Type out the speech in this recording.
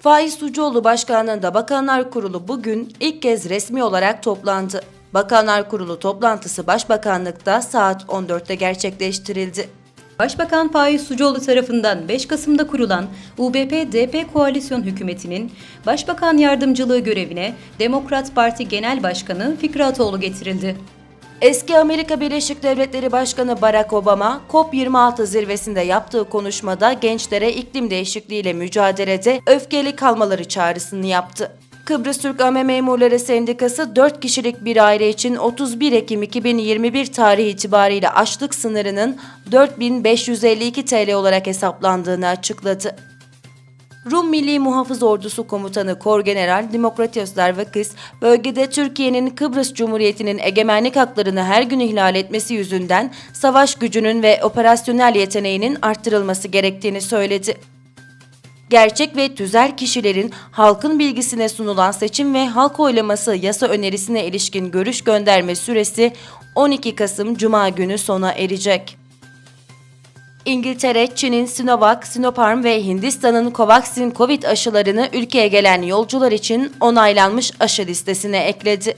Faiz Sucuoğlu Başkanlığında Bakanlar Kurulu bugün ilk kez resmi olarak toplandı. Bakanlar Kurulu toplantısı Başbakanlıkta saat 14'te gerçekleştirildi. Başbakan Faiz Sucuoğlu tarafından 5 Kasım'da kurulan UBP-DP koalisyon hükümetinin Başbakan yardımcılığı görevine Demokrat Parti Genel Başkanı Fikri Atoğlu getirildi. Eski Amerika Birleşik Devletleri Başkanı Barack Obama, COP26 zirvesinde yaptığı konuşmada gençlere iklim değişikliğiyle mücadelede öfkeli kalmaları çağrısını yaptı. Kıbrıs Türk Ame Memurları Sendikası 4 kişilik bir aile için 31 Ekim 2021 tarihi itibariyle açlık sınırının 4552 TL olarak hesaplandığını açıkladı. Rum Milli Muhafız Ordusu Komutanı Korgeneral Demokratios Dervakis, bölgede Türkiye'nin Kıbrıs Cumhuriyeti'nin egemenlik haklarını her gün ihlal etmesi yüzünden savaş gücünün ve operasyonel yeteneğinin arttırılması gerektiğini söyledi. Gerçek ve tüzel kişilerin halkın bilgisine sunulan seçim ve halk oylaması yasa önerisine ilişkin görüş gönderme süresi 12 Kasım Cuma günü sona erecek. İngiltere, Çin'in Sinovac, Sinopharm ve Hindistan'ın Covaxin Covid aşılarını ülkeye gelen yolcular için onaylanmış aşı listesine ekledi.